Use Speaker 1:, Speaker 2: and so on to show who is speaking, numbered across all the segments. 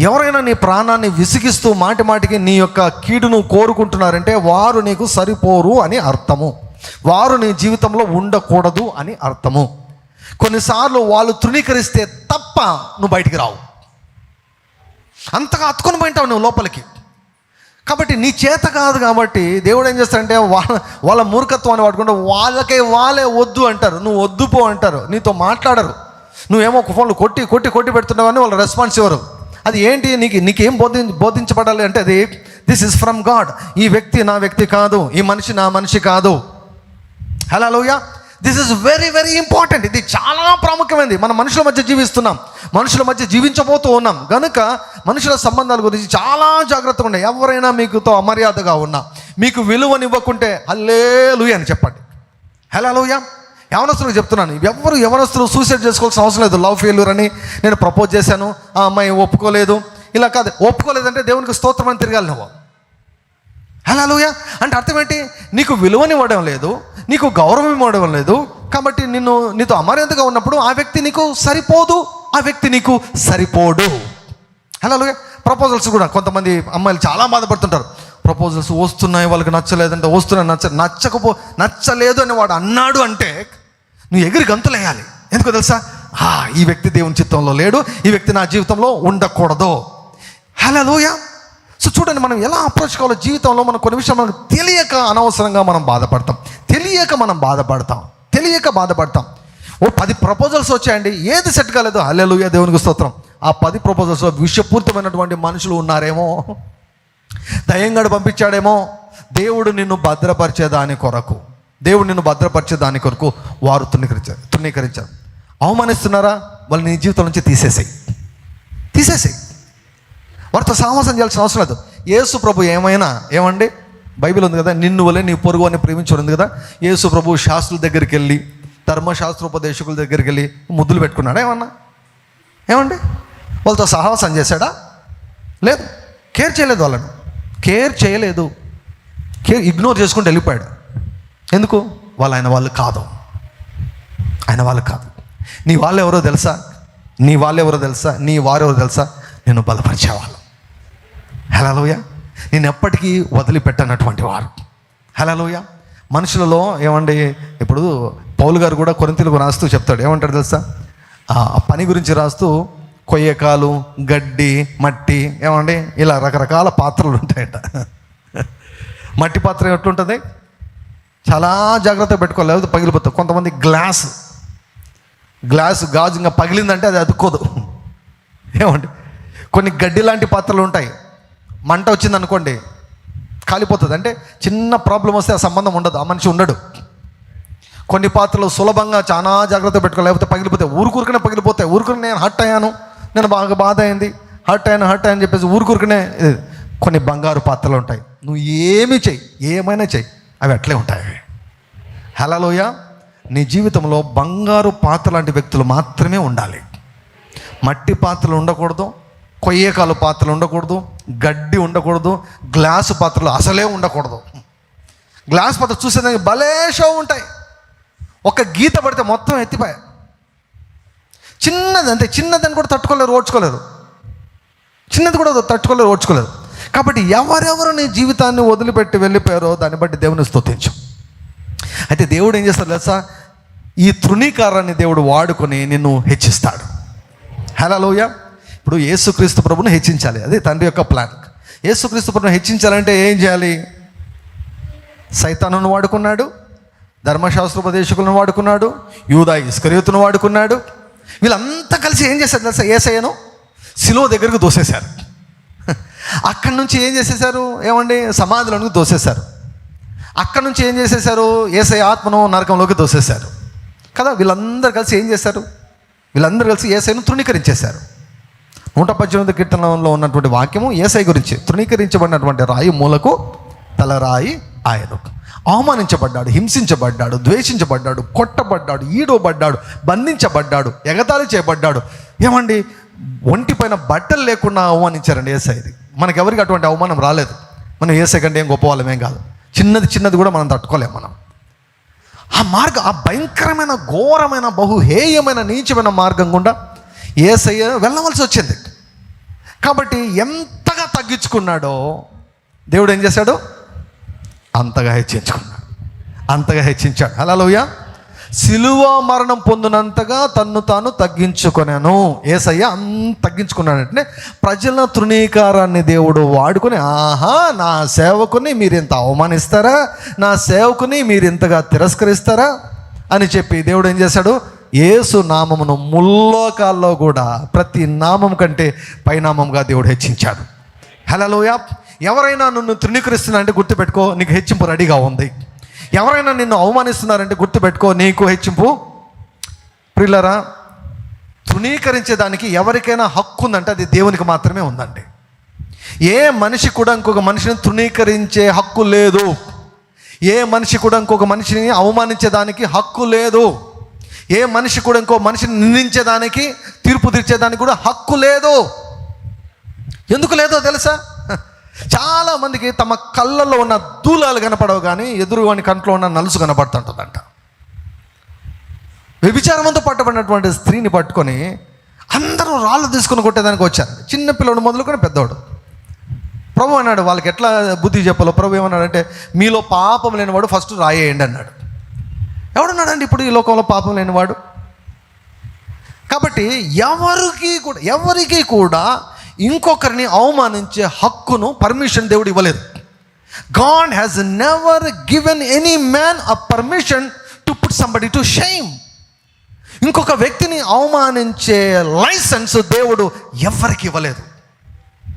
Speaker 1: ఎవరైనా నీ ప్రాణాన్ని విసిగిస్తూ మాటి మాటికి నీ యొక్క కీడును కోరుకుంటున్నారంటే వారు నీకు సరిపోరు అని అర్థము. వారు నీ జీవితంలో ఉండకూడదు అని అర్థము. కొన్నిసార్లు వాళ్ళు తృణీకరిస్తే తప్ప నువ్వు బయటికి రావు. అంతగా అతుకుని పోయింటావు నువ్వు లోపలికి. కాబట్టి నీ చేత కాదు కాబట్టి దేవుడు ఏం చేస్తాడంటే వాళ్ళ వాళ్ళ మూర్ఖత్వాన్ని పట్టుకుంటే వాళ్ళకే వాళ్ళే వద్దు అంటారు. నువ్వు వద్దు పో అంటారు. నీతో మాట్లాడరు. నువ్వేమో ఒక ఫోన్లు కొట్టి కొట్టి కొట్టి పెడుతున్నావని వాళ్ళు రెస్పాన్స్ ఇవ్వరు అది ఏంటి? నీకు నీకేం బోధి బోధించబడాలి అంటే అది దిస్ ఇస్ ఫ్రమ్ గాడ్ ఈ వ్యక్తి నా వ్యక్తి కాదు. ఈ మనిషి నా మనిషి కాదు. Hallelujah this is very very important ఇది చాలా ప్రాముఖ్యమైనది. మన మనుషుల మధ్య జీవిస్తున్నాం. మనుషుల మధ్య జీవించబోతూ ఉన్నాం. కనుక మనుషుల సంబంధాల గురించి చాలా జాగ్రత్తగా ఉండే ఎవరైనా మీకుతో అమర్యాదగా ఉన్నా మీకు విలువనివ్వకుంటే హల్లే అని చెప్పండి. హలో లోయ యవనస్తులకు చెప్తున్నాను. ఎవరు యవనస్తులు సూసైడ్ చేసుకోవాల్సిన అవసరం లేదు. లవ్ ఫెయిల్యూర్ అని నేను ప్రపోజ్ చేశాను. ఆ అమ్మాయి ఒప్పుకోలేదు. ఇలా కాదు. ఒప్పుకోలేదంటే దేవునికి స్తోత్రం అని తిరగాలి నువ్వు. హలోయ అంటే అర్థం ఏంటి? నీకు విలువనివ్వడం లేదు. నీకు గౌరవం ఇవ్వడం లేదు. కాబట్టి నిన్ను నీతో అమర్యాదగా ఉన్నప్పుడు ఆ వ్యక్తి నీకు సరిపోదు. ఆ వ్యక్తి నీకు సరిపోడు. హలోయ ప్రపోజల్స్ కూడా కొంతమంది అమ్మాయిలు చాలా బాధపడుతుంటారు. ప్రపోజల్స్ వస్తున్నాయి వాళ్ళకి నచ్చలేదంటే వస్తున్నాయి నచ్చ నచ్చకపో నచ్చలేదు అని వాడు అన్నాడు అంటే నువ్వు ఎగిరి గంతులేయాలి. ఎందుకో తెలుసా? ఆ, ఈ వ్యక్తి దేవుని చిత్తంలో లేడు ఈ వ్యక్తి నా జీవితంలో ఉండకూడదు. హలోయ సో చూడండి మనం ఎలా అప్రోచ్ కావాలో జీవితంలో మనం కొన్ని విషయాలు మనకు తెలియక అనవసరంగా మనం బాధపడతాం. తెలియక మనం బాధపడతాం. తెలియక బాధపడతాం. ఓ పది ప్రపోజల్స్ వచ్చాయండి. ఏది సెట్ కాలేదు? హల్లెలూయా దేవునికి స్తోత్రం. ఆ పది ప్రపోజల్స్లో విషపూరితమైనటువంటి మనుషులు ఉన్నారేమో? దయంగాడు పంపించాడేమో? దేవుడు నిన్ను భద్రపరిచేదాని కొరకు. దేవుడు నిన్ను భద్రపరిచేదాని కొరకు వారు తృణీకరించారు తృణీకరించారు. అవమానిస్తున్నారా? వాళ్ళు నీ జీవితం నుంచి తీసేసాయి. తీసేసాయి. వారితో సాహసం చేయాల్సిన అవసరం లేదు. యేసు ప్రభు ఏమైనా ఏమండి? బైబిల్ ఉంది కదా నిన్ను వలె నీ పొరుగు అని ప్రేమించడం ఉంది కదా యేసు ప్రభు శాస్త్రుల దగ్గరికి వెళ్ళి ధర్మశాస్త్రోపదేశకుల దగ్గరికి వెళ్ళి ముద్దులు పెట్టుకున్నాడా ఏమన్నా? ఏమండి? వాళ్ళతో సాహసం చేశాడా? లేదు. కేర్ చేయలేదు వాళ్ళను. కేర్ చేయలేదు. కేర్ ఇగ్నోర్ చేసుకుంటూ వెళ్ళిపోయాడు. ఎందుకు? వాళ్ళు ఆయన వాళ్ళు కాదు. ఆయన వాళ్ళు కాదు. నీ వాళ్ళు ఎవరో తెలుసా? నీ వాళ్ళు ఎవరో తెలుసా? నీ వారు ఎవరో తెలుసా? నేను బలపరిచేవాళ్ళు. హలోయ నేను ఎప్పటికీ వదిలిపెట్టనటువంటి వారు. హలోయ మనుషులలో ఏమండి? ఇప్పుడు పౌలు గారు కూడా కొరింతలకు రాస్తూ చెప్తాడు. ఏమంటాడు తెలుసా? ఆ పని గురించి రాస్తూ కొయ్యకాలు గడ్డి మట్టి ఏమండి? ఇలా రకరకాల పాత్రలు ఉంటాయట. మట్టి పాత్ర ఎట్లుంటుంది? చాలా జాగ్రత్తగా పెట్టుకోవాలి లేకపోతే పగిలిపోతుంది కొంతమంది గ్లాస్ గ్లాసు గాజు ఇంకా పగిలిందంటే అది అతుక్కోదు. ఏమండి? కొన్ని గడ్డి లాంటి పాత్రలు ఉంటాయి. మంట వచ్చింది అనుకోండి కాలిపోతుంది. అంటే చిన్న ప్రాబ్లం వస్తే ఆ సంబంధం ఉండదు ఆ మనిషి ఉండడు. కొన్ని పాత్రలు సులభంగా చాలా జాగ్రత్త పెట్టుకోవాలి లేకపోతే పగిలిపోతాయి. ఊరుకూరుకనే పగిలిపోతాయి. ఊరుకుని నేను హర్ట్ అయ్యాను నేను బాగా బాధ అయింది. హర్ట్ అయ్యాను హర్ట్ అయ్యాను చెప్పేసి ఊరుకూరుకనే కొన్ని బంగారు పాత్రలు ఉంటాయి. నువ్వు ఏమి చెయ్యి ఏమైనా చెయ్యి. అవి అట్లే ఉంటాయి. హలలోయ నీ జీవితంలో బంగారు పాత్ర లాంటి వ్యక్తులు మాత్రమే ఉండాలి. మట్టి పాత్రలు ఉండకూడదు కొయ్యకాలు పాత్రలు ఉండకూడదు గడ్డి ఉండకూడదు గ్లాసు పాత్రలు అసలే ఉండకూడదు. గ్లాస్ పాత్ర చూసేదానికి భలే షో ఉంటాయి. ఒక గీత పడితే మొత్తం ఎత్తిపోయా. చిన్నది అంతే చిన్నదని కూడా తట్టుకోలేరు ఓడ్చుకోలేరు చిన్నది కూడా తట్టుకోలేరు ఓడ్చుకోలేరు కాబట్టి ఎవరెవరు నీ జీవితాన్ని వదిలిపెట్టి వెళ్ళిపోయారో దాన్ని బట్టి దేవుని స్తుతించు. అయితే దేవుడు ఏం చేస్తాడు తెలుసా? ఈ తృణీకారాన్ని దేవుడు వాడుకొని నిన్ను హెచ్చిస్తాడు. హలోయ ఇప్పుడు యేసుక్రీస్తు ప్రభుని హెచ్చించాలి. అదే తండ్రి యొక్క ప్లాన్. యేసుక్రీస్తు ప్రభుని హెచ్చించాలంటే ఏం చేయాలి? సైతానును వాడుకున్నాడు ధర్మశాస్త్రోపదేశకులను వాడుకున్నాడు యూదా ఇస్కరియుతును వాడుకున్నాడు. వీళ్ళంతా కలిసి ఏం చేశారు తెలుసా? ఏసయ్యను సిలువ దగ్గరకు దోసేశారు అక్కడి నుంచి ఏం చేసేసారు ఏమండి? సమాధులను దోసేశారు అక్కడి నుంచి ఏం చేసేసారు ఏసై ఆత్మను నరకంలోకి దోసేశారు కదా? వీళ్ళందరూ కలిసి ఏం చేశారు? వీళ్ళందరూ కలిసి ఏసైను తృణీకరించేశారు. నూట పద్దెనిమిది కీర్తనలో ఉన్నటువంటి వాక్యము ఏసై గురించి. తృణీకరించబడినటువంటి రాయి మూలకు తలరాయి ఆయన అవమానించబడ్డాడు హింసించబడ్డాడు ద్వేషించబడ్డాడు కొట్టబడ్డాడు ఈడవబడ్డాడు బంధించబడ్డాడు ఎగతాళి చేయబడ్డాడు. ఏమండి? ఒంటిపైన బట్టలు లేకుండా అవమానించారండి ఏసైది మనకెవరికి అటువంటి అవమానం రాలేదు. మనం ఏసై కంటే ఏం గొప్ప కాదు. చిన్నది చిన్నది కూడా మనం తట్టుకోలేము మనం. ఆ మార్గం ఆ భయంకరమైన ఘోరమైన బహుహేయమైన నీచమైన మార్గం గుండా ఏసయ్య వెళ్ళవలసి వచ్చింది. కాబట్టి ఎంతగా తగ్గించుకున్నాడో దేవుడు ఏం చేశాడు? అంతగా హెచ్చించుకున్నాడు. అంతగా హెచ్చించాడు. హలోయ సిలువ మరణం పొందినంతగా తన్ను తాను తగ్గించుకొనాను. ఏసయ్య అంత తగ్గించుకున్నాడంటే ప్రజల తృణీకారాన్ని దేవుడు వాడుకొని ఆహా నా సేవకుని మీరు ఇంత అవమానిస్తారా? నా సేవకుని మీరు ఇంతగా తిరస్కరిస్తారా? అని చెప్పి దేవుడు ఏం చేశాడు? యేసు నామమును ముల్లోకాల్లో కూడా ప్రతి నామం కంటే పైనామంగా దేవుడు హెచ్చించాడు. హలోయ ఎవరైనా నన్ను తృణీకరిస్తున్నా అంటే గుర్తుపెట్టుకో నీకు హెచ్చింపు రెడీగా ఉంది. ఎవరైనా నిన్ను అవమానిస్తున్నారంటే గుర్తుపెట్టుకో నీకు హెచ్చింపు. ప్రిల్లరా తృణీకరించేదానికి ఎవరికైనా హక్కు ఉందంటే అది దేవునికి మాత్రమే ఉందండి. ఏ మనిషి కూడా ఇంకొక మనిషిని తృణీకరించే హక్కు లేదు. ఏ మనిషి కూడా ఇంకొక మనిషిని అవమానించేదానికి హక్కు లేదు. ఏ మనిషి కూడా ఇంకో మనిషిని నిందించేదానికి తీర్పు తీర్చేదానికి కూడా హక్కు లేదు. ఎందుకు లేదో తెలుసా? చాలా మందికి తమ కళ్ళల్లో ఉన్న దూలాలు కనపడవు కానీ ఎదురువాని కంట్లో ఉన్న నలుసు కనపడుతుంటుందంట. వ్యభిచారంతో పట్టబడినటువంటి స్త్రీని పట్టుకొని అందరూ రాళ్ళు తీసుకొని కొట్టేదానికి వచ్చారు. చిన్న పిల్లడు మొదలుకొని పెద్దవాడు ప్రభు అన్నాడు వాళ్ళకి ఎట్లా బుద్ధి చెప్పాలో? ప్రభు ఏమన్నాడంటే మీలో పాపం లేనివాడు ఫస్ట్ రాయేయండి అన్నాడు. ఎవడున్నాడండి ఇప్పుడు ఈ లోకంలో పాపం లేనివాడు? కాబట్టి ఎవరికి కూడా ఎవరికి కూడా ఇంకొకరిని అవమానించే హక్కును పర్మిషన్ దేవుడు ఇవ్వలేదు. God has never given any man a permission to put somebody to shame. ఇంకొక వ్యక్తిని అవమానించే లైసెన్స్ దేవుడు ఎవరికి ఇవ్వలేదు.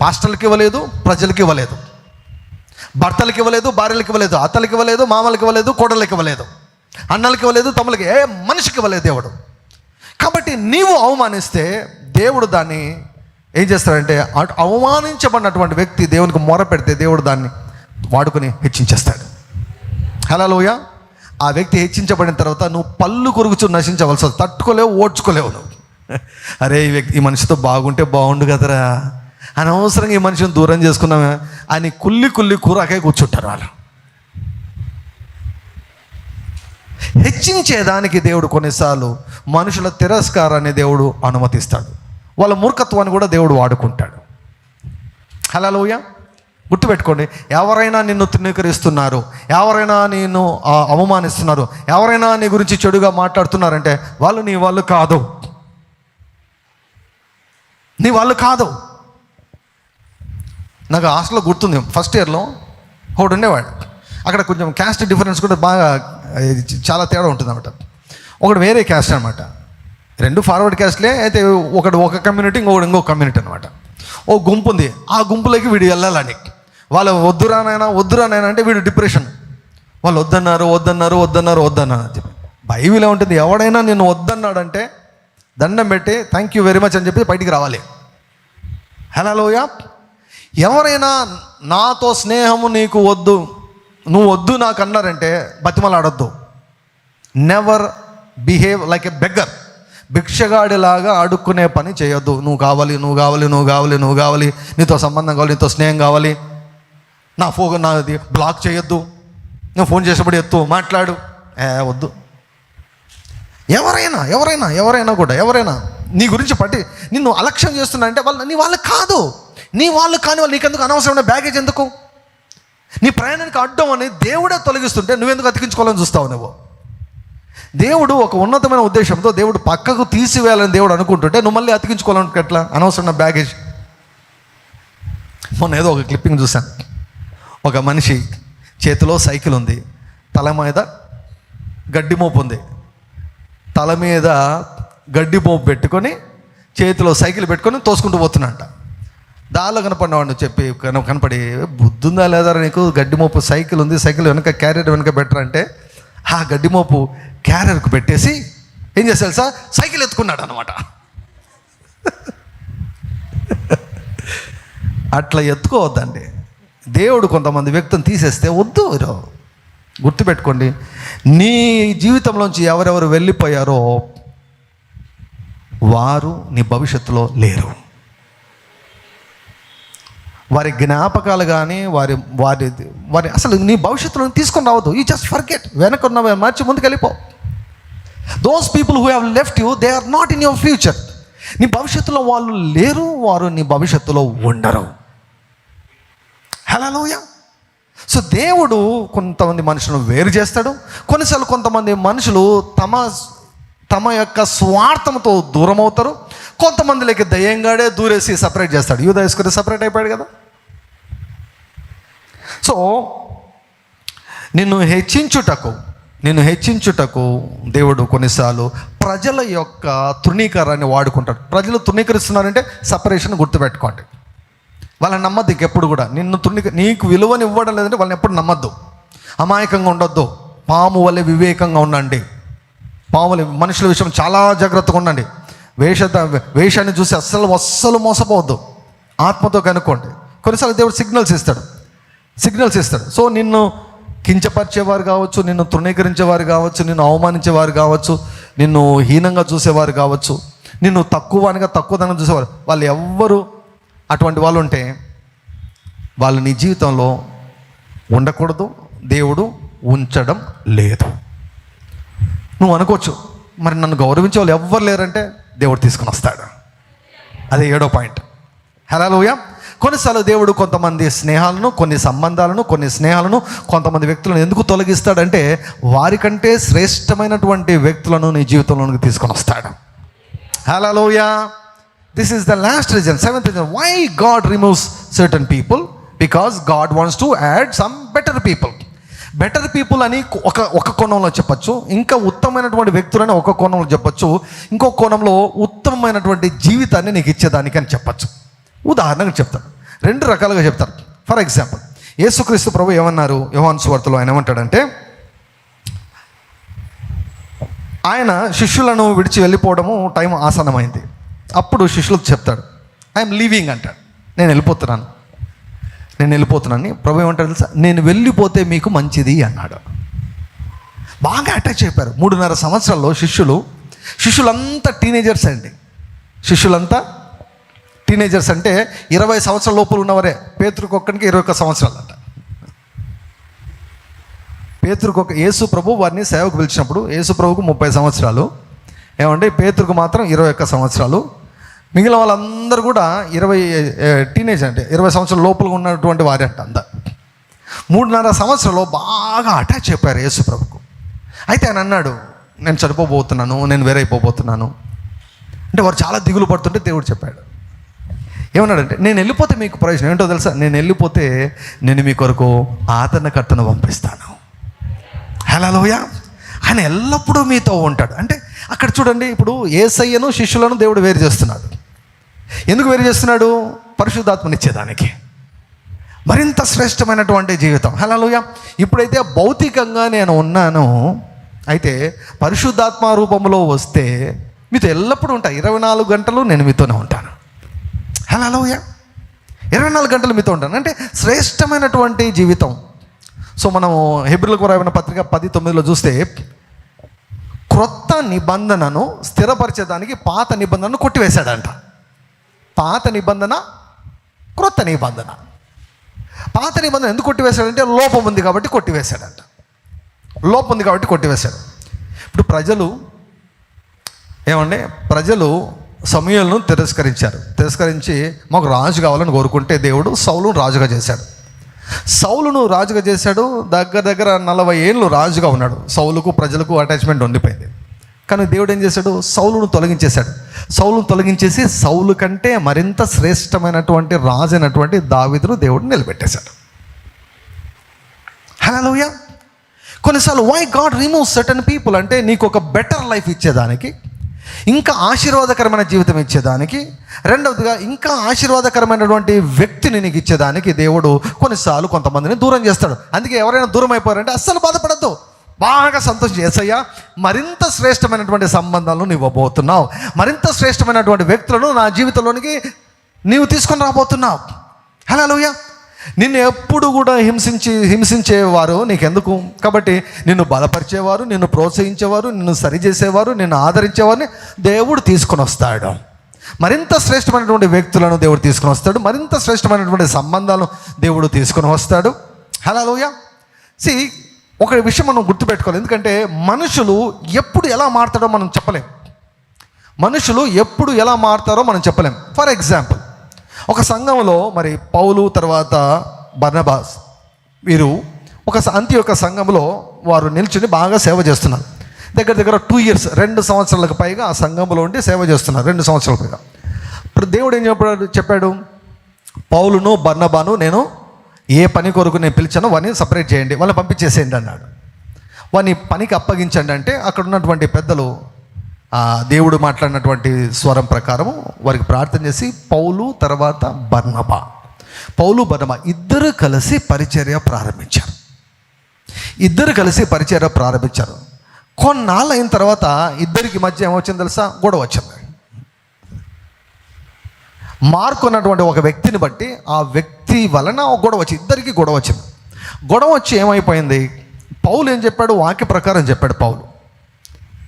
Speaker 1: పాస్టర్లకు ఇవ్వలేదు ప్రజలకు ఇవ్వలేదు. భర్తలకు ఇవ్వలేదు భార్యలకు ఇవ్వలేదు అత్తలకు ఇవ్వలేదు మామలకు ఇవ్వలేదు కోడళ్ళకి ఇవ్వలేదు. అన్నలకి ఇవ్వలేదు తమ్ములకి ఏ మనిషికి ఇవ్వలేదు దేవుడు. కాబట్టి నీవు అవమానిస్తే దేవుడు దాన్ని ఏం చేస్తాడంటే అటు అవమానించబడినటువంటి వ్యక్తి దేవునికి మొర పెడితే దేవుడు దాన్ని వాడుకొని హెచ్చించేస్తాడు. హలోయ లోయ ఆ వ్యక్తి హెచ్చించబడిన తర్వాత నువ్వు పళ్ళు కొరుకుచు నశించవలసి తట్టుకోలేవు ఓడ్చుకోలేవు నువ్వు. అరే ఈ వ్యక్తి ఈ మనిషితో బాగుంటే బాగుండు కదరా. అనవసరంగా ఈ మనిషిని దూరం చేసుకున్నామే అని కుల్లి కుల్లి కూరకాయ కూర్చుంటారు వాళ్ళు. హెచ్చించేదానికి దేవుడు కొన్నిసార్లు మనుషుల తిరస్కారాన్ని దేవుడు అనుమతిస్తాడు. వాళ్ళ మూర్ఖత్వాన్ని కూడా దేవుడు వాడుకుంటాడు. హలోయ గుర్తుపెట్టుకోండి ఎవరైనా నిన్ను తృణీకరిస్తున్నారు ఎవరైనా నిన్ను అవమానిస్తున్నారు ఎవరైనా నీ గురించి చెడుగా మాట్లాడుతున్నారంటే వాళ్ళు నీ వాళ్ళు కాదు. నీ వాళ్ళు కాదు. నాకు హాస్టల్లో గుర్తుంది ఫస్ట్ ఇయర్లో ఒకడు ఉండేవాడు. అక్కడ కొంచెం క్యాస్ట్ డిఫరెన్స్ కూడా బాగా చాలా తేడా ఉంటుంది అనమాట ఒకడు వేరే క్యాస్ట్ అనమాట రెండు ఫార్వర్డ్ క్యాస్ట్లే అయితే ఒకడు ఒక కమ్యూనిటీ ఇంకొకటి ఇంకొక కమ్యూనిటీ అనమాట ఓ గుంపు ఉంది. ఆ గుంపులోకి వీడు వెళ్ళాలని. వాళ్ళు వద్దురానైనా వద్దురానైనా అంటే వీడు డిప్రెషన్ వాళ్ళు వద్దన్నారు వద్దన్నారు వద్దన్నారు వద్దన్నారు అని చెప్పి. బైబిల్ ఉంటుంది ఎవడైనా నేను వద్దన్నాడంటే దండం పెట్టి థ్యాంక్ యూ వెరీ మచ్ అని చెప్పి బయటికి రావాలి. హలోయ ఎవరైనా నాతో స్నేహము నీకు వద్దు నువ్వు వద్దు నాకు అన్నారంటే బతిమలాడొద్దు. Never behave like a beggar భిక్షగాడిలాగా అడుక్కునే పని చేయొద్దు. నువ్వు కావాలి నువ్వు కావాలి నువ్వు కావాలి నువ్వు కావాలి. నీతో సంబంధం కావాలి నీతో స్నేహం కావాలి. నా ఫోన్ నాది బ్లాక్ చేయొద్దు. నేను ఫోన్ చేసినప్పుడు ఎత్తు మాట్లాడు. ఏ వద్దు. ఎవరైనా ఎవరైనా ఎవరైనా కూడా ఎవరైనా నీ గురించి పట్టి నిన్ను అలక్ష్యం చేస్తున్నా అంటే వాళ్ళు నీ వాళ్ళు కాదు. నీ వాళ్ళు కాని వాళ్ళు నీకెందుకు అనవసరమైన బ్యాగేజ్ ఎందుకు? నీ ప్రయాణానికి అడ్డం అని దేవుడే తొలగిస్తుంటే నువ్వెందుకు అతికించుకోవాలని చూస్తావు నువ్వు? దేవుడు ఒక ఉన్నతమైన ఉద్దేశంతో దేవుడు పక్కకు తీసివేయాలని దేవుడు అనుకుంటుంటే నువ్వు మళ్ళీ అతికించుకోవాలంటే ఎట్లా? అనవసరమైన బ్యాగేజ్ మొన్న ఏదో ఒక క్లిప్పింగ్ చూసాను ఒక మనిషి చేతిలో సైకిల్ ఉంది. తల మీద గడ్డి మోపు ఉంది. తల మీద గడ్డి మోపు పెట్టుకొని చేతిలో సైకిల్ పెట్టుకొని తోసుకుంటూ పోతున్నాంట దానిలో కనపడినవాడిని చెప్పి కన- కనపడి బుద్ధుందా లేదా నీకు? గడ్డి మోపు సైకిల్ ఉంది. సైకిల్ వెనక క్యారియర్ వెనక బెటర్ అంటే ఆ గడ్డి మోపు క్యారియర్కు పెట్టేసి ఏం చేశారు సార్ సైకిల్ ఎత్తుకున్నాడు అనమాట అట్లా ఎత్తుకోవద్దండి. దేవుడు కొంతమంది వ్యక్తిని తీసేస్తే వద్దు గుర్తుపెట్టుకోండి. నీ జీవితంలోంచి ఎవరెవరు వెళ్ళిపోయారో వారు నీ భవిష్యత్తులో లేరు. వారి జ్ఞాపకాలు కానీ వారి వారి వారి అసలు నీ భవిష్యత్తులో తీసుకొని రావద్దు. ఈ జస్ట్ ఫర్గెట్ వెనకున్న మార్చి ముందుకు వెళ్ళిపో. Those people who have left you they are not in your future నీ భవిష్యత్తులో వాళ్ళు లేరు వారు నీ భవిష్యత్తులో ఉండరు. హలోయ సో దేవుడు కొంతమంది మనుషులను వేరు చేస్తాడు. కొన్నిసార్లు కొంతమంది మనుషులు తమ తమ యొక్క స్వార్థంతో దూరం అవుతారు కొంతమందిలోకి దయ్యంగాడే దూరేసి సపరేట్ చేస్తాడు. యూద వేసుకుని సపరేట్ అయిపోయాడు కదా. సో నిన్ను హెచ్చించుటకు నిన్ను హెచ్చించుటకు దేవుడు కొన్నిసార్లు ప్రజల యొక్క తృణీకరాన్ని వాడుకుంటాడు. ప్రజలు తృణీకరిస్తున్నారంటే సపరేషన్ గుర్తుపెట్టుకోండి. వాళ్ళని నమ్మద్దు ఇంకెప్పుడు కూడా. నిన్ను తృణీక నీకు విలువని ఇవ్వడం లేదంటే వాళ్ళని ఎప్పుడు నమ్మద్దు. అమాయకంగా ఉండొద్దు. పాము వల్లే వివేకంగా ఉండండి. పాములు మనుషుల విషయం చాలా జాగ్రత్తగా ఉండండి. వేష వేషాన్ని చూసి అస్సలు అస్సలు మోసపోవద్దు. ఆత్మతో కనుక్కోండి. కొన్నిసార్లు దేవుడు సిగ్నల్స్ ఇస్తాడు. సిగ్నల్స్ ఇస్తాడు. సో నిన్ను కించపరిచేవారు కావచ్చు నిన్ను తృణీకరించేవారు కావచ్చు నిన్ను అవమానించేవారు కావచ్చు నిన్ను హీనంగా చూసేవారు కావచ్చు నిన్ను తక్కువనిగా తక్కువదనం చూసేవారు వాళ్ళు ఎవ్వరు అటువంటి వాళ్ళు ఉంటే వాళ్ళు నీ జీవితంలో ఉండకూడదు దేవుడు ఉంచడం లేదు. నువ్వు అనుకోవచ్చు. మరి నన్ను గౌరవించే వాళ్ళు ఎవ్వరు లేరంటే దేవుడు తీసుకుని వస్తాడు. అదే ఏడో పాయింట్. హలోయ కొన్నిసార్లు దేవుడు కొంతమంది స్నేహాలను కొన్ని సంబంధాలను కొన్ని స్నేహాలను కొంతమంది వ్యక్తులను ఎందుకు తొలగిస్తాడంటే వారికంటే శ్రేష్టమైనటువంటి వ్యక్తులను నీ జీవితంలోనికి తీసుకొని వస్తాడు. Hallelujah this is the last reason seventh reason why God removes certain people because God wants to add some better people better people అని ఒక ఒక కోణంలో చెప్పచ్చు. ఇంకా ఉత్తమమైనటువంటి వ్యక్తులని ఒక కోణంలో చెప్పచ్చు. ఇంకో కోణంలో ఉత్తమమైనటువంటి జీవితాన్ని నీకు ఇచ్చేదానికని చెప్పచ్చు. ఉదాహరణకు చెప్తాను. రెండు రకాలుగా చెప్తారు ఫర్ ఎగ్జాంపుల్ యేసుక్రీస్తు ప్రభు ఏమన్నారు? యోహాన్ సువార్తలో ఆయన ఏమంటాడంటే ఆయన శిష్యులను విడిచి వెళ్ళిపోవడము టైం ఆసనమైంది అప్పుడు శిష్యులకు చెప్తాడు ఐఎమ్ లీవింగ్ అంటాడు. నేను వెళ్ళిపోతున్నాను. నేను వెళ్ళిపోతున్నాను. ప్రభు ఏమంటారు తెలుసా? నేను వెళ్ళిపోతే మీకు మంచిది అన్నాడు. బాగా అటాచ్ అయిపోయారు మూడున్నర సంవత్సరాల్లో శిష్యులు శిష్యులంతా టీనేజర్స్ అండి. శిష్యులంతా టీనేజర్స్ అంటే ఇరవై సంవత్సరాల లోపల ఉన్నవారే. పేతురికి ఒక్కడికి ఇరవై ఒక్క సంవత్సరాలు అంట పేతురికి ఒక యేసు ప్రభు వారిని సేవకు పిలిచినప్పుడు యేసు ప్రభుకు ముప్పై సంవత్సరాలు. ఏమంటే పేతురికి మాత్రం ఇరవై ఒక్క సంవత్సరాలు. మిగిలిన వాళ్ళందరూ కూడా ఇరవై టీనేజ్ అంటే ఇరవై సంవత్సరాల లోపల ఉన్నటువంటి వారే అంట అంత. మూడున్నర సంవత్సరంలో బాగా అటాచ్ అయిపోయారు యేసు ప్రభుకు. అయితే ఆయన అన్నాడు నేను చనిపోబోతున్నాను నేను వేరైపోబోతున్నాను అంటే వారు చాలా దిగులు పడుతుంటే దేవుడు చెప్పాడు. ఏమన్నాడంటే నేను వెళ్ళిపోతే మీకు ప్రయోజనం ఏంటో తెలుసా? నేను వెళ్ళిపోతే నేను మీ కొరకు ఆదరణకర్తను పంపిస్తాను. హలోయ ఆయన ఎల్లప్పుడూ మీతో ఉంటాడు. అంటే అక్కడ చూడండి ఇప్పుడు ఏసయ్యను శిష్యులను దేవుడు వేరు చేస్తున్నాడు. ఎందుకు వేరు చేస్తున్నాడు? పరిశుద్ధాత్మనిచ్చేదానికి మరింత శ్రేష్టమైనటువంటి జీవితం. హలోయ ఇప్పుడైతే భౌతికంగా నేను ఉన్నాను అయితే పరిశుద్ధాత్మ రూపంలో వస్తే మీతో ఎల్లప్పుడూ ఉంటా. ఇరవై నాలుగు గంటలు నేను మీతోనే ఉంటాను. హలోయ ఇరవై నాలుగు గంటలు మీతో ఉంటాను. అంటే శ్రేష్టమైనటువంటి జీవితం. సో మనము హెబ్రిల్కు రాయబడిన పత్రిక పది తొమ్మిదిలో చూస్తే క్రొత్త నిబంధనను స్థిరపరిచేదానికి పాత నిబంధనను కొట్టివేశాడంట. పాత నిబంధన క్రొత్త నిబంధన. పాత నిబంధన ఎందుకు కొట్టివేశాడంటే లోపం ఉంది కాబట్టి కొట్టివేశాడంట. లోపం ఉంది కాబట్టి కొట్టివేశాడు. ఇప్పుడు ప్రజలు ఏమండి? ప్రజలు సమయాలను తిరస్కరించారు. తిరస్కరించి మాకు రాజు కావాలని కోరుకుంటే దేవుడు సౌలును రాజుగా చేశాడు. సౌలును రాజుగా చేశాడు దగ్గర దగ్గర నలభై ఏళ్ళు రాజుగా ఉన్నాడు. సౌలుకు ప్రజలకు అటాచ్మెంట్ ఉండిపోయింది. కానీ దేవుడు ఏం చేశాడు? సౌలును తొలగించేశాడు. సౌలును తొలగించేసి సౌలు కంటే మరింత శ్రేష్టమైనటువంటి రాజు అయినటువంటి దావిదును దేవుడు నిలబెట్టేశాడు. హలోయ కొన్నిసార్లు why God remove certain people అంటే నీకు ఒక బెటర్ లైఫ్ ఇచ్చేదానికి ఇంకా ఆశీర్వాదకరమైన జీవితం ఇచ్చేదానికి రెండవదిగా ఇంకా ఆశీర్వాదకరమైనటువంటి వ్యక్తిని నీకు ఇచ్చేదానికి దేవుడు కొన్నిసార్లు కొంతమందిని దూరం చేస్తాడు. అందుకే ఎవరైనా దూరం అయిపోయారంటే అస్సలు బాధపడద్దు. బాగా సంతోషం చేసయ్యా మరింత శ్రేష్టమైనటువంటి సంబంధాలను నువ్వు ఇవ్వబోతున్నావు. మరింత శ్రేష్టమైనటువంటి వ్యక్తులను నా జీవితంలోనికి నీవు తీసుకొని రాబోతున్నావు. హలో నిన్ను ఎప్పుడు కూడా హింసించి హింసించేవారు నీకెందుకు? కాబట్టి నిన్ను బలపరిచేవారు నిన్ను ప్రోత్సహించేవారు నిన్ను సరిచేసేవారు నిన్ను ఆదరించేవారిని దేవుడు తీసుకొని వస్తాడు. మరింత శ్రేష్టమైనటువంటి వ్యక్తులను దేవుడు తీసుకొని వస్తాడు. మరింత శ్రేష్టమైనటువంటి సంబంధాలను దేవుడు తీసుకొని వస్తాడు. హలోయ సి ఒక విషయం మనం గుర్తుపెట్టుకోవాలి. ఎందుకంటే మనుషులు ఎప్పుడు ఎలా మారుతాడో మనం చెప్పలేం. మనుషులు ఎప్పుడు ఎలా మారుతారో మనం చెప్పలేం. ఫర్ ఎగ్జాంపుల్ ఒక సంఘంలో మరి పౌలు తర్వాత బర్నబాస్ వీరు ఒక స- అంత్య యొక్క సంఘంలో వారు నిల్చుని బాగా సేవ చేస్తున్నారు. దగ్గర దగ్గర టూ ఇయర్స్ రెండు సంవత్సరాలకు పైగా ఆ సంఘంలో ఉండి సేవ చేస్తున్నారు. రెండు సంవత్సరాల పైగా. ఇప్పుడు దేవుడు ఏం చెప్పాడు చెప్పాడు? పౌలును బర్నబాను నేను ఏ పని కొరకు నేను పిలిచానో వాడిని సపరేట్ చేయండి వాళ్ళని పంపించేసేయండి అన్నాడు. వాడిని పనికి అప్పగించండి అంటే అక్కడ ఉన్నటువంటి పెద్దలు దేవుడు మాట్లాడినటువంటి స్వరం ప్రకారం వారికి ప్రార్థన చేసి పౌలు తర్వాత బర్ణబ పౌలు బర్ణబ ఇద్దరు కలిసి పరిచర్య ప్రారంభించారు. ఇద్దరు కలిసి పరిచర్య ప్రారంభించారు. కొన్నాళ్ళు అయిన తర్వాత ఇద్దరికి మధ్య ఏమొచ్చింది తెలుసా? గొడవ వచ్చింది. మార్కు అన్నటువంటి ఒక వ్యక్తిని బట్టి ఆ వ్యక్తి వలన ఒక గొడవ వచ్చింది ఇద్దరికి గొడవ వచ్చింది. గొడవ వచ్చి ఏమైపోయింది? పౌలు ఏం చెప్పాడు? వాక్య ప్రకారం చెప్పాడు పౌలు.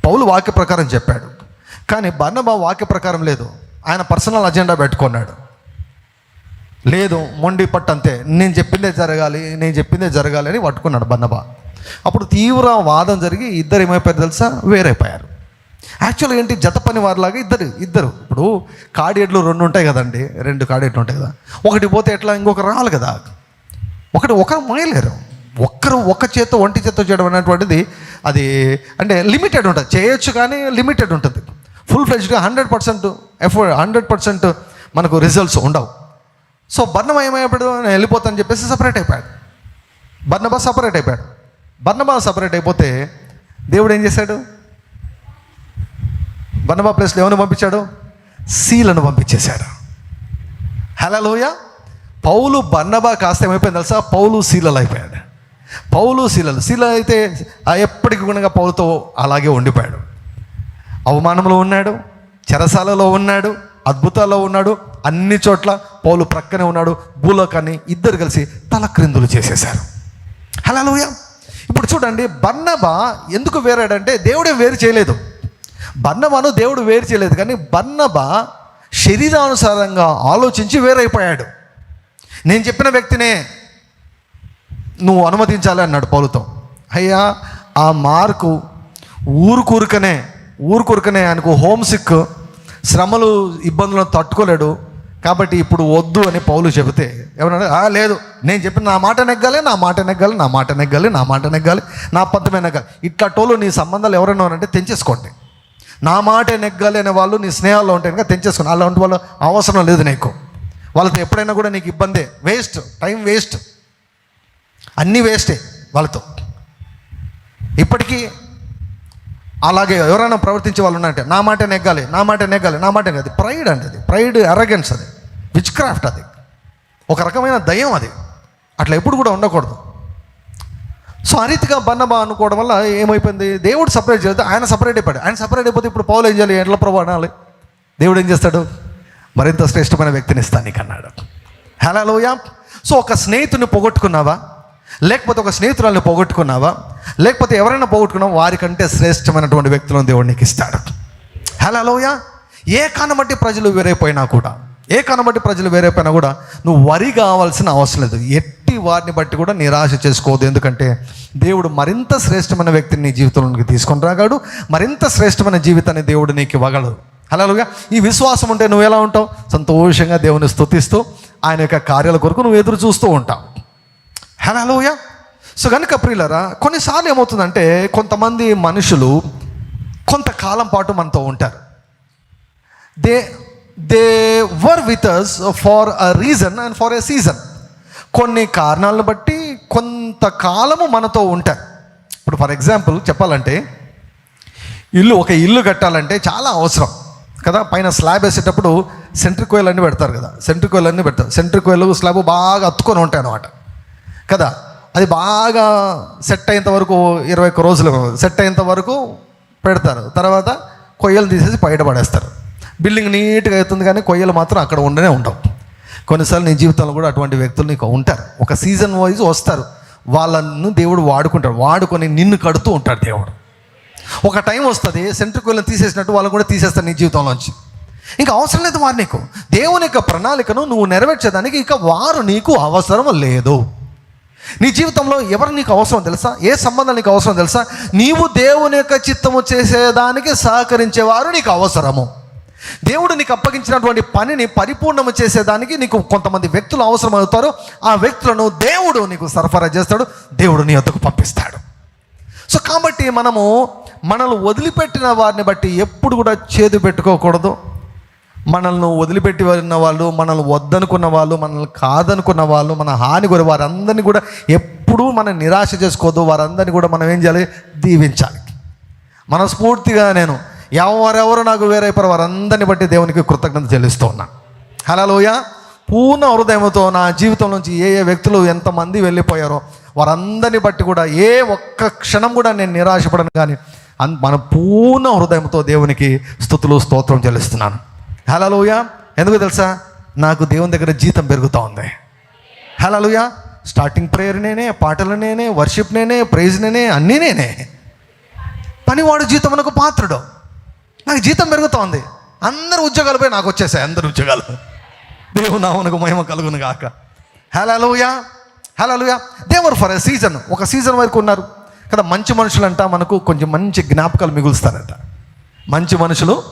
Speaker 1: పౌలు వాక్య ప్రకారం చెప్పాడు. కానీ బర్నబా వాక్య ప్రకారం లేదు. ఆయన పర్సనల్ అజెండా పెట్టుకున్నాడు. లేదు మొండి పట్టు అంతే. నేను చెప్పిందే జరగాలి నేను చెప్పిందే జరగాలి అని పట్టుకున్నాడు బన్నబా అప్పుడు తీవ్ర వాదం జరిగి ఇద్దరు ఏమైపోయారు తెలుసా? వేరైపోయారు. యాక్చువల్గా ఏంటి? జత పని వారిలాగా ఇద్దరు ఇద్దరు. ఇప్పుడు కాడేట్లు రెండు ఉంటాయి కదండి. రెండు కాడేట్లు ఉంటాయి కదా. ఒకటి పోతే ఎట్లా? ఇంకొక రావాలి కదా. ఒకటి ఒకరు మోయలేరు ఒక్కరు ఒక చేత్తో ఒంటి చేత్తో చేయడం అనేటువంటిది అది అంటే లిమిటెడ్ ఉంటుంది. చేయొచ్చు కానీ లిమిటెడ్ ఉంటుంది. Full ఫ్లెజ్గా hundred percent effort hundred percent మనకు రిజల్ట్స్ ఉండవు. సో బర్ణబా ఏమైపోయాడు నేను వెళ్ళిపోతాను చెప్పేసి సపరేట్ అయిపోయాడు. బర్ణబా సపరేట్ అయిపోయాడు. బర్ణబా సపరేట్ అయిపోతే దేవుడు ఏం చేశాడు? బన్నబా ప్లేస్లో ఎవరిని పంపించాడు? సీలను పంపించేశాడు. హలలోయ పౌలు బర్ణబా కాస్త ఏమైపోయింది తెలుసా? పౌలు సీలలు అయిపోయాడు. పౌలు శీలలు శీలలు అయితే ఎప్పటికి కూడా పౌలతో అలాగే ఉండిపోయాడు. అవమానంలో ఉన్నాడు చెరసాలలో ఉన్నాడు అద్భుతాల్లో ఉన్నాడు అన్ని చోట్ల పౌలు ప్రక్కనే ఉన్నాడు భూలోకాన్ని ఇద్దరు కలిసి తల క్రిందులు చేసేశారు. హలోయ ఇప్పుడు చూడండి బర్ణబ ఎందుకు వేరాడంటే దేవుడే వేరు చేయలేదు. బర్ణబాను దేవుడు వేరు చేయలేదు కానీ బర్ణబా శరీరానుసారంగా ఆలోచించి వేరైపోయాడు. నేను చెప్పిన వ్యక్తినే నువ్వు అనుమతించాలి అన్నాడు పౌలుతో. అయ్యా ఆ మార్కు ఊరుకూరుకనే ఊరుకూరుకనే ఆయనకు హోమ్ సిక్ శ్రమలు ఇబ్బందులను తట్టుకోలేడు కాబట్టి ఇప్పుడు వద్దు అని పౌలు చెబితే ఏమన్నాడు? లేదు నేను చెప్పిన నా మాట నెగ్గాలి నా మాట నెగ్గాలి నా మాట నెగ్గాలి నా మాట నెగ్గాలి నా పంతమే నెగ్గాలి. ఇట్లా టోలు నీ సంబంధాలు ఎవరైనా ఉన్నారంటే తెంచేసుకోండి. నా మాట నెగ్గాలి వాళ్ళు నీ స్నేహాల్లో ఉంటే కనుక తెంచేసుకుని అలాంటి వాళ్ళు అవసరం లేదు నీకు. వాళ్ళతో ఎప్పుడైనా కూడా నీకు ఇబ్బందే. వేస్ట్ టైం వేస్ట్ అన్నీ వేస్టే వాళ్ళతో. ఇప్పటికీ అలాగే ఎవరైనా ప్రవర్తించే వాళ్ళు ఉన్నారంటే నా మాట నెగ్గాలి నా మాట నెగ్గాలి నా మాట అది ప్రైడ్ అంటే అది. ప్రైడ్ అరగెన్స్ అది. విచ్ క్రాఫ్ట్ అది. ఒక రకమైన దయ్యం అది. అట్లా ఎప్పుడు కూడా ఉండకూడదు. సో ఆ రీతిగా బన్నబా అనుకోవడం వల్ల ఏమైపోయింది? దేవుడు సపరేట్ చేస్తే ఆయన సపరేట్ అయిపోయాడు. ఆయన సపరేట్ అయిపోతే ఇప్పుడు పౌలు ఏం చేయాలి? ఎట్లా ప్రభు అనాలి. దేవుడు ఏం చేస్తాడు? మరింత శ్రేష్టమైన వ్యక్తిని ఇస్తాను నీకు అన్నాడు హలోయ సో ఒక స్నేహితుని పోగొట్టుకున్నావా? లేకపోతే ఒక స్నేహితురాల్ని పోగొట్టుకున్నావా? లేకపోతే ఎవరైనా పోగొట్టుకున్నావా? వారికంటే శ్రేష్టమైనటువంటి వ్యక్తులను దేవుడు నీకు ఇస్తాడు. హలోయా ఏ కారణం బట్టి ప్రజలు వేరైపోయినా కూడా ఏ కారణం బట్టి ప్రజలు వేరైపోయినా కూడా నువ్వు వరి కావాల్సిన అవసరం లేదు. ఎట్టి వారిని బట్టి కూడా నిరాశ చేసుకోవద్దు. ఎందుకంటే దేవుడు మరింత శ్రేష్టమైన వ్యక్తిని నీ జీవితంలోకి తీసుకొని రాగాడు మరింత శ్రేష్టమైన జీవితాన్ని దేవుడు నీకు ఇవ్వగలడు. అలాలుగా ఈ విశ్వాసం ఉంటే నువ్వు ఎలా ఉంటావు? సంతోషంగా దేవుని స్థుతిస్తూ ఆయన యొక్క కార్యాల కొరకు నువ్వు ఎదురు చూస్తూ ఉంటావు. హలోయ సో కనుక ప్రియులరా కొన్నిసార్లు ఏమవుతుందంటే కొంతమంది మనుషులు కొంతకాలం పాటు మనతో ఉంటారు. They they were with us for a reason and for a season కొన్ని కారణాలను బట్టి కొంతకాలము మనతో ఉంటారు. ఇప్పుడు ఫర్ ఎగ్జాంపుల్ చెప్పాలంటే ఇల్లు ఒక ఇల్లు కట్టాలంటే చాలా అవసరం. కదా పైన స్లాబ్ వేసేటప్పుడు సెంట్రిక్ కోయిల్ అన్నీ పెడతారు కదా సెంట్రిక్ కోయిల్ అన్నీ పెడతారు. సెంట్రిక్ కోయిల్ స్లాబ్ బాగా అత్తుకొని ఉంటాయి అన్నమాట. కదా అది బాగా సెట్ అయ్యేంత వరకు ఇరవై ఒక్క రోజులు సెట్ అయ్యేంత వరకు పెడతారు. తర్వాత కొయ్యలు తీసేసి బయట పడేస్తారు. బిల్డింగ్ నీట్గా అవుతుంది కానీ కొయ్యలు మాత్రం అక్కడ ఉండనే ఉండవు. కొన్నిసార్లు నీ జీవితంలో కూడా అటువంటి వ్యక్తులు నీకు ఉంటారు. ఒక సీజన్ వైజ్ వస్తారు. వాళ్ళను దేవుడు వాడుకుంటాడు. వాడుకొని నిన్ను కడుతూ ఉంటాడు దేవుడు. ఒక టైం వస్తుంది సెంట్రిక్ వెళ్ళి తీసేసినట్టు వాళ్ళు కూడా తీసేస్తారు నీ జీవితంలోంచి. ఇంకా అవసరం లేదు వారు నీకు. దేవుని యొక్క ప్రణాళికను నువ్వు నెరవేర్చేదానికి ఇక వారు నీకు అవసరం లేదు. నీ జీవితంలో ఎవరు నీకు అవసరం తెలుసా? ఏ సంబంధం నీకు అవసరం తెలుసా? నీవు దేవుని యొక్క చిత్తము చేసేదానికి సహకరించేవారు నీకు అవసరము. దేవుడు నీకు అప్పగించినటువంటి పనిని పరిపూర్ణము చేసేదానికి నీకు కొంతమంది వ్యక్తులు అవసరం అవుతారు ఆ వ్యక్తులను దేవుడు నీకు సరఫరా చేస్తాడు. దేవుడు నీ వద్దకు పంపిస్తాడు. సో కాబట్టి మనము మనల్ని వదిలిపెట్టిన వారిని బట్టి ఎప్పుడు కూడా చేదు పెట్టుకోకూడదు. మనల్ని వదిలిపెట్టి ఉన్న వాళ్ళు మనల్ని వద్దనుకున్న వాళ్ళు మనల్ని కాదనుకున్న వాళ్ళు మన హాని కూడా వారందరినీ కూడా ఎప్పుడూ మనం నిరాశ చేసుకోవద్దు వారందరినీ కూడా మనం ఏం చేయాలి? దీవించాలి. మనస్ఫూర్తిగా నేను ఎవరెవరు నాకు వేరైపోయారు వారందరిని బట్టి దేవునికి కృతజ్ఞత చెల్లిస్తూ ఉన్నా. హలోయ పూర్ణ హృదయంతో నా జీవితం నుంచి ఏ ఏ వ్యక్తులు ఎంతమంది వెళ్ళిపోయారో వారందరిని బట్టి కూడా ఏ ఒక్క క్షణం కూడా నేను నిరాశపడను కానీ అన్ మన పూర్ణ హృదయంతో దేవునికి స్థుతులు స్తోత్రం చెల్లిస్తున్నాను. హలోయ ఎందుకు తెలుసా? నాకు దేవుని దగ్గర జీతం పెరుగుతూ ఉంది. హలోయ స్టార్టింగ్ ప్రేయర్ నేనే పాటలు నేనే వర్షిప్ నేనే ప్రైజ్ నేనే అన్నీ నేనే. పనివాడు జీతమునకు పాత్రుడు. నాకు జీతం పెరుగుతోంది. అందరు ఉద్యోగాలు పోయి నాకు వచ్చేసాయి అందరు ఉద్యోగాలు. దేవుడు నామనకు మహిమ కలుగును గాక. Hallelujah hallelujah they were for a season ఒక సీజన్ వరకు ఉన్నారు. కదా మంచి మనుషులంట మనకు కొంచెం మంచి జ్ఞాపకాలు మిగులుస్తారంట. మంచి మనుషులు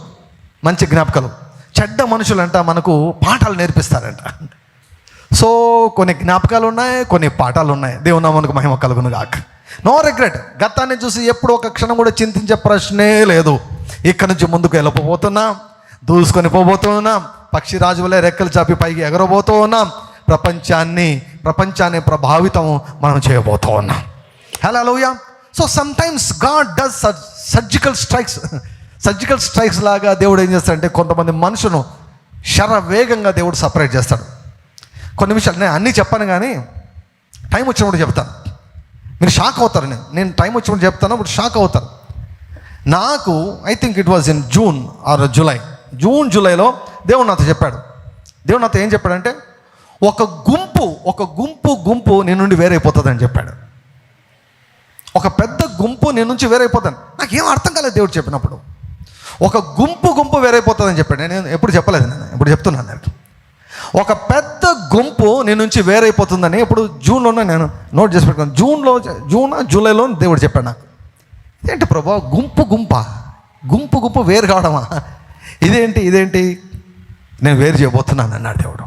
Speaker 1: మంచి జ్ఞాపకాలు. చెడ్డ మనుషులంట మనకు పాఠాలు నేర్పిస్తారంట. సో కొన్ని జ్ఞాపకాలు ఉన్నాయి కొన్ని పాఠాలు ఉన్నాయి. దేవుని నామనకు మహిమ కలుగును గాక. నో రిగ్రెట్ గతాన్ని చూసి ఎప్పుడు ఒక క్షణం కూడా చింతించే ప్రశ్నే లేదు. ఇక్కడి నుంచి ముందుకు వెళ్ళిపోతున్నాం దూసుకొని పోబోతున్నాం పక్షి రాజు వలె రెక్కలు చాపి పైకి ఎగరబోతూ ఉన్నాం ప్రపంచాన్ని ప్రపంచాన్ని ప్రభావితం మనం చేయబోతూ ఉన్నాం హలో లోయ so sometimes god does surgical strikes surgical strikes లాగా దేవుడు ఏం చేస్తాడంటే కొంతమంది మనుషును శర వేగంగా దేవుడు సపరేట్ చేస్తాడు. కొన్ని విషయాలు నేను అన్నీ చెప్పాను కానీ టైం వచ్చినప్పుడు చెప్తాను. మీరు షాక్ అవుతారు. నేను నేను టైం వచ్చినప్పుడు చెప్తాను ఇప్పుడు షాక్ అవుతారు. నాకు I think it was in June or July June జూలైలో దేవుడు నాతో చెప్పాడు. దేవుడు నాతో ఏం చెప్పాడంటే ఒక గుంపు ఒక గుంపు గుంపు నీ నుండి వేరైపోతుందని చెప్పాడు. ఒక పెద్ద గుంపు నీ నుంచి వేరైపోతాను నాకేం అర్థం కాలేదు దేవుడు చెప్పినప్పుడు. ఒక గుంపు గుంపు వేరైపోతుందని చెప్పాడు. నేను ఎప్పుడు చెప్పలేదు నేను ఇప్పుడు చెప్తున్నాను నేను ఒక పెద్ద గుంపు నీ నుంచి వేరైపోతుందని ఇప్పుడు జూన్లోనే నేను నోట్ చేసి పెట్టుకున్నాను. జూన్లో జూన్ జూలైలో దేవుడు చెప్పాడు నాకు. ఏంటి ప్రభా? గుంపు గుంప. గుంపు గుంపు వేరు కావడమా? ఇదేంటి ఇదేంటి? నేను వేరు చేయబోతున్నాను అన్నాడు దేవుడు.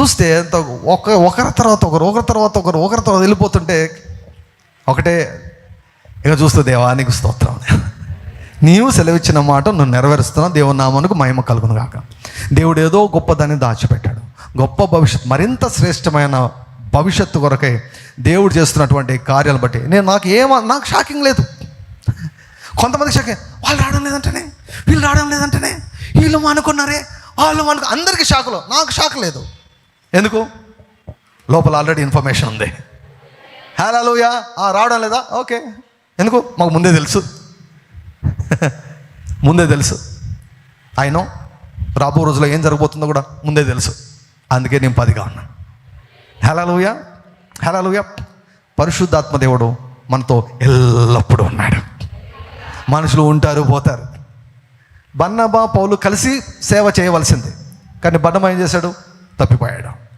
Speaker 1: చూస్తే ఎంత ఒక ఒకరి తర్వాత ఒకరు ఒకరి తర్వాత ఒకరు ఒకరి తర్వాత వెళ్ళిపోతుంటే ఒకటే ఇక చూస్తే దేవా నీకు స్తోత్రం. నీవు సెలవిచ్చిన మాట నువ్వు నెరవేరుస్తున్నావు దేవుని నామనుకు మహిమ కలుగును కాక దేవుడు ఏదో గొప్పదాన్ని దాచిపెట్టాడు. గొప్ప భవిష్యత్ మరింత శ్రేష్టమైన భవిష్యత్తు కొరకై దేవుడు చేస్తున్నటువంటి కార్యాలు బట్టి. నేను నాకు ఏమ నాకు షాకింగ్ లేదు. కొంతమంది షాక్ వాళ్ళు రావడం లేదంటేనే వీళ్ళు రావడం లేదంటేనే వీళ్ళు అనుకున్నారే వాళ్ళు అనుకు అందరికీ షాకులో. నాకు షాక్ లేదు. ఎందుకు? లోపల ఆల్రెడీ ఇన్ఫర్మేషన్ ఉంది. హలోయా రావడం లేదా? ఓకే. ఎందుకు? మాకు ముందే తెలుసు. ముందే తెలుసు. ఆయన రాబో రోజుల్లో ఏం జరగబోతుందో కూడా ముందే తెలుసు. అందుకే నేను పదిగా ఉన్నా. హెలలుయా హెలలుయా పరిశుద్ధాత్మ దేవుడు మనతో ఎల్లప్పుడూ ఉన్నాడు. మనుషులు ఉంటారు పోతారు. బన్నబా పౌలు కలిసి సేవ చేయవలసింది. కానీ బన్నబా ఏం చేశాడు? తప్పిపోయాడు.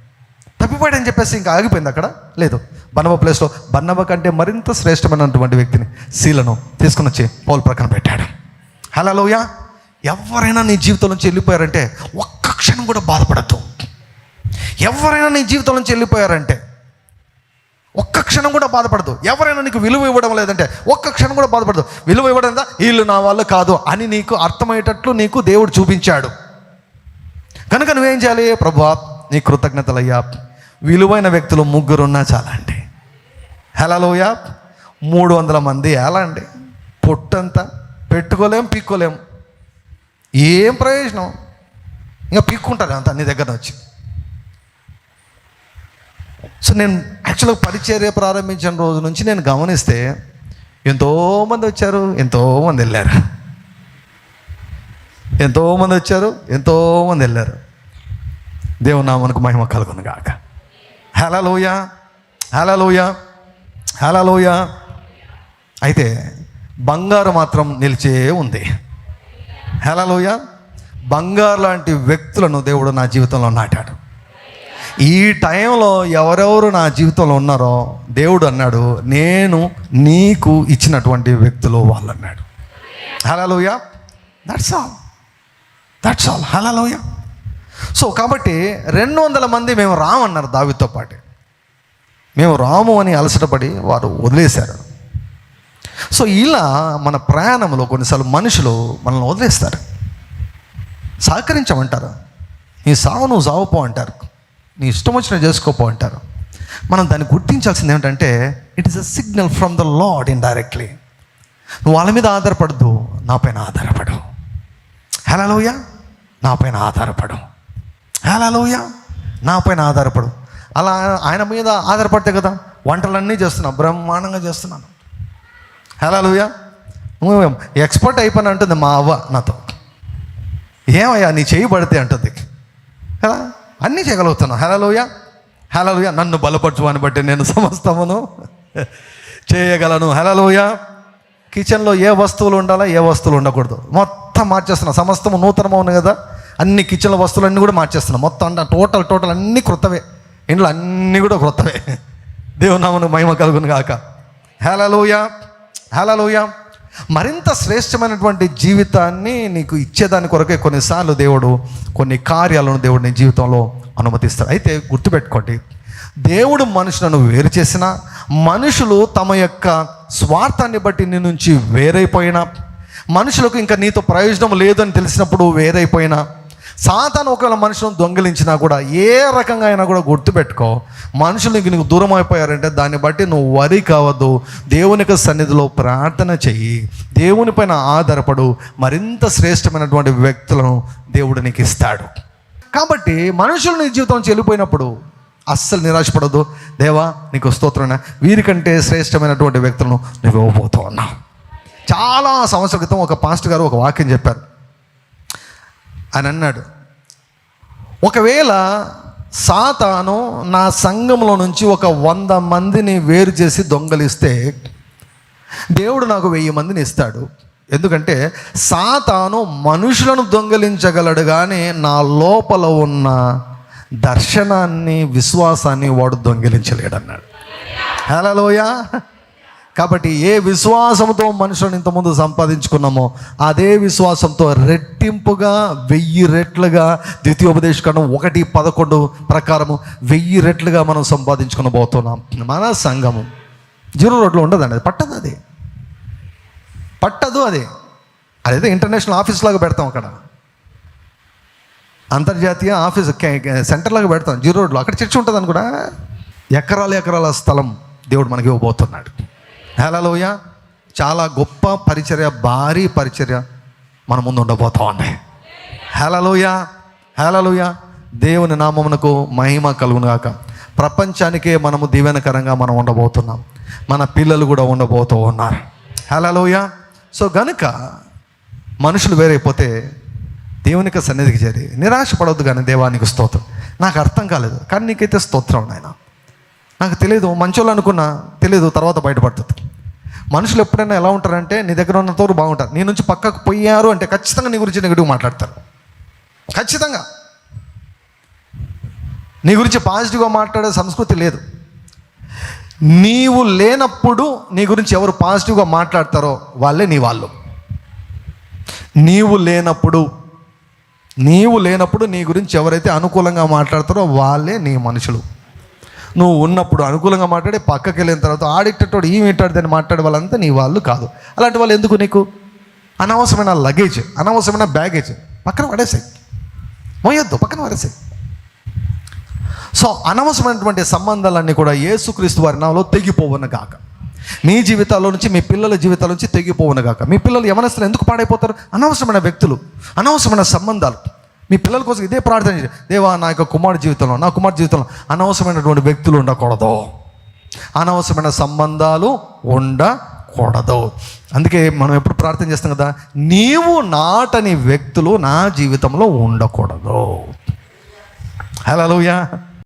Speaker 1: తప్పిపోయాడని చెప్పేసి ఇంకా ఆగిపోయింది అక్కడ? లేదు. బన్నబ ప్లేస్లో బన్నబ కంటే మరింత శ్రేష్టమైనటువంటి వ్యక్తిని శీలను తీసుకుని వచ్చి పౌలు ప్రక్కన పెట్టాడు. హలోయ ఎవరైనా నీ జీవితం నుంచి వెళ్ళిపోయారంటే ఒక్క క్షణం కూడా బాధపడద్దు. ఎవరైనా నీ జీవితం నుంచి వెళ్ళిపోయారంటే ఒక్క క్షణం కూడా బాధపడదు. ఎవరైనా నీకు విలువ ఇవ్వడం లేదంటే ఒక్క క్షణం కూడా బాధపడదు. విలువ ఇవ్వడం వీళ్ళు నా వాళ్ళు కాదు అని నీకు అర్థమయ్యేటట్లు నీకు దేవుడు చూపించాడు. కనుక నువ్వేం చేయాలి? ప్రభా నీ కృతజ్ఞతలయ్యా. విలువైన వ్యక్తులు ముగ్గురున్నా చాలండి. చాలా అండి మూడు వందల మంది ఎలా అండి పొట్టంతా పెట్టుకోలేం పీక్కోలేం. ఏం ప్రయోజనం? ఇంకా పీక్కుంటారు అంత నీ దగ్గర వచ్చి సో నేను యాక్చువల్గా పరిచర్య ప్రారంభించిన రోజు నుంచి నేను గమనిస్తే ఎంతోమంది వచ్చారు ఎంతోమంది వెళ్ళారు. ఎంతోమంది వచ్చారు ఎంతోమంది వెళ్ళారు. దేవునామనకు మహిమ కలుగును గాక. లోయ హలోయ హలోయ అయితే బంగారు మాత్రం నిలిచే ఉంది. హలోయ బంగారు లాంటి వ్యక్తులను దేవుడు నా జీవితంలో నాటాడు. ఈ టైంలో ఎవరెవరు నా జీవితంలో ఉన్నారో దేవుడు అన్నాడు నేను నీకు ఇచ్చినటువంటి వ్యక్తులు వాళ్ళు అన్నాడు hallelujah that's all that's all hallelujah so కాబట్టి రెండు వందల మంది మేము రామన్నారు దావితో పాటు. మేము రాము అని అలసటపడి వారు వదిలేశారు. సో ఇలా మన ప్రయాణంలో కొన్నిసార్లు మనుషులు మనల్ని వదిలేస్తారు. సహకరించమంటారు. నీ సావు నువ్వు సావుపో అంటారు. నీ ఇష్టం వచ్చిన చేసుకోపో అంటారు. మనం దాన్ని గుర్తించాల్సింది ఏమిటంటే it is a signal from the Lord indirectly నువ్వు వాళ్ళ మీద ఆధారపడద్దు నా పైన ఆధారపడు. హలోయ నా పైన ఆధారపడు. హలోయ నా పైన ఆధారపడు. అలా ఆయన మీద ఆధారపడితే కదా వంటలన్నీ చేస్తున్నాను బ్రహ్మాండంగా చేస్తున్నాను. హలోయ నువ్వు ఎక్స్పర్ట్ అయిపోయిన అంటుంది మా అవ్వ నాతో. ఏమయ్యా నీ చేయి పడితే అంటుంది. కదా? అన్నీ చేయగలుగుతున్నావు హలలోయ హలలోయ నన్ను బలపరచు అని బట్టి నేను సమస్తమును చేయగలను. హలలోయ కిచెన్లో ఏ వస్తువులు ఉండాలా ఏ వస్తువులు ఉండకూడదు. మొత్తం మార్చేస్తున్నా. సమస్తము నూతనమా ఉన్నాయి కదా. అన్ని కిచెన్ల వస్తువులన్నీ కూడా మార్చేస్తున్నా. మొత్తం అంటే టోటల్ టోటల్ అన్నీ క్రొత్తవే ఇంట్లో అన్నీ కూడా క్రొత్తవే దేవునామను మహిమ కలుగును కాక హలలోయ హలలోయ మరింత శ్రేష్టమైనటువంటి జీవితాన్ని నీకు ఇచ్చేదాని కొరకే కొన్నిసార్లు దేవుడు కొన్ని కార్యాలను దేవుడు నీ జీవితంలో అనుమతిస్తాడు అయితే గుర్తుపెట్టుకోండి దేవుడు మనుషులను వేరు చేసిన మనుషులు తమ యొక్క స్వార్థాన్ని బట్టి నీ నుంచి వేరైపోయినా మనుషులకు ఇంకా నీతో ప్రయోజనం లేదని తెలిసినప్పుడు వేరైపోయినా సాతాను ఒకవేళ మనుషులను దొంగిలించినా కూడా ఏ రకంగా అయినా కూడా గుర్తుపెట్టుకో మనుషులు ఇంక నీకు దూరం అయిపోయారంటే దాన్ని బట్టి నువ్వు వరి కావద్దు. దేవుని యొక్క సన్నిధిలో ప్రార్థన చెయ్యి. దేవుని పైన ఆధారపడు. మరింత శ్రేష్టమైనటువంటి వ్యక్తులను దేవుడు నీకు ఇస్తాడు. కాబట్టి మనుషులు నీ జీవితం నుంచి వెళ్ళిపోయినప్పుడు అస్సలు నిరాశపడదు దేవా నీకు స్తోత్రమైన. వీరికంటే శ్రేష్టమైనటువంటి వ్యక్తులను నువ్వు ఇవ్వబోతూ ఉన్నావు చాలా సంవత్సరాల క్రితం ఒక పాస్టర్ గారు ఒక వాక్యం చెప్పారు. అని అన్నాడు. ఒకవేళ సాతాను నా సంఘంలో నుంచి ఒక వంద మందిని వేరు చేసి దొంగలిస్తే దేవుడు నాకు వెయ్యి మందిని ఇస్తాడు. ఎందుకంటే సాతాను మనుషులను దొంగలించగలడు కానీ నా లోపల ఉన్న దర్శనాన్ని విశ్వాసాన్ని వాడు దొంగిలించలేడన్నాడు. హలోయా కాబట్టి ఏ విశ్వాసంతో మనుషులను ఇంతకుముందు సంపాదించుకున్నామో అదే విశ్వాసంతో రెట్టింపుగా వెయ్యి రెట్లుగా ద్వితీయోపదేశకరణం ఒకటి పదకొండు ప్రకారము వెయ్యి రెట్లుగా మనం సంపాదించుకుని పోతున్నాం. మన సంఘము. జీరో రోడ్లో ఉండదండి అది పట్టదు అది. పట్టదు అది. అదైతే ఇంటర్నేషనల్ ఆఫీస్ లాగా పెడతాం అక్కడ. అంతర్జాతీయ ఆఫీస్ సెంటర్ లాగా పెడతాం జీరో రోడ్లో. అక్కడ చర్చ్ ఉంటుంది కూడా ఎకరాల ఎకరాల స్థలం దేవుడు మనకి ఇవ్వబోతున్నాడు. హేలలోయ చాలా గొప్ప పరిచర్య భారీ పరిచర్య మన ముందు ఉండబోతా ఉన్నాయి హేలలోయ హేలలోయ దేవుని నామమునకు మహిమ కలుగునుగాక ప్రపంచానికే మనము దీవెనకరంగా మనం ఉండబోతున్నాం. మన పిల్లలు కూడా ఉండబోతూ ఉన్నారు. హేలలోయ సో గనుక మనుషులు వేరైపోతే దేవునికి సన్నిధికి చేరి నిరాశ పడవద్దు కానీ దేవానికి స్తోత్రం. నాకు అర్థం కాలేదు. కానీ నీకైతే స్తోత్రం నాయన. నాకు తెలియదు మంచోళ్ళు అనుకున్నా తెలియదు తర్వాత బయటపడుతుంది. మనుషులు ఎప్పుడైనా ఎలా ఉంటారంటే నీ దగ్గర ఉన్నంతవరకు బాగుంటారు నీ నుంచి పక్కకు పోయారు అంటే ఖచ్చితంగా నీ గురించి నెగిటివ్ మాట్లాడతారు. ఖచ్చితంగా. నీ గురించి పాజిటివ్గా మాట్లాడే సంస్కృతి లేదు. నీవు లేనప్పుడు నీ గురించి ఎవరు పాజిటివ్గా మాట్లాడతారో వాళ్ళే నీ వాళ్ళు. నీవు లేనప్పుడు నీవు లేనప్పుడు నీ గురించి ఎవరైతే అనుకూలంగా మాట్లాడతారో వాళ్ళే నీ మనుషులు. నువ్వు ఉన్నప్పుడు అనుకూలంగా మాట్లాడి పక్కకి వెళ్ళిన తర్వాత ఆడిట్టోడు ఈ మాట్లాడితే మాట్లాడే వాళ్ళంతా నీ వాళ్ళు కాదు. అలాంటి వాళ్ళు ఎందుకు నీకు? అనవసరమైన లగేజ్ అనవసరమైన బ్యాగేజ్ పక్కన పడేసాయి. మోయొద్దు పక్కన పడేసాయి. సో అనవసరమైనటువంటి సంబంధాలన్నీ కూడా యేసుక్రీస్తు వారి నామలో తెగిపోవను గాక. మీ జీవితాల్లో నుంచి మీ పిల్లల జీవితాల నుంచి తెగిపోవను గాక. మీ పిల్లలు యవనస్తులు ఎందుకు పాడైపోతారు? అనవసరమైన వ్యక్తులు అనవసరమైన సంబంధాలు. మీ పిల్లల కోసం ఇదే ప్రార్థన చేయండి. దేవా నా యొక్క కుమార్ జీవితంలో నా కుమార్ జీవితంలో అనవసరమైనటువంటి వ్యక్తులు ఉండకూడదు. అనవసరమైన సంబంధాలు ఉండకూడదు. అందుకే మనం ఎప్పుడు ప్రార్థన చేస్తాం కదా నీవు నాటని వ్యక్తులు నా జీవితంలో ఉండకూడదు. హలోయా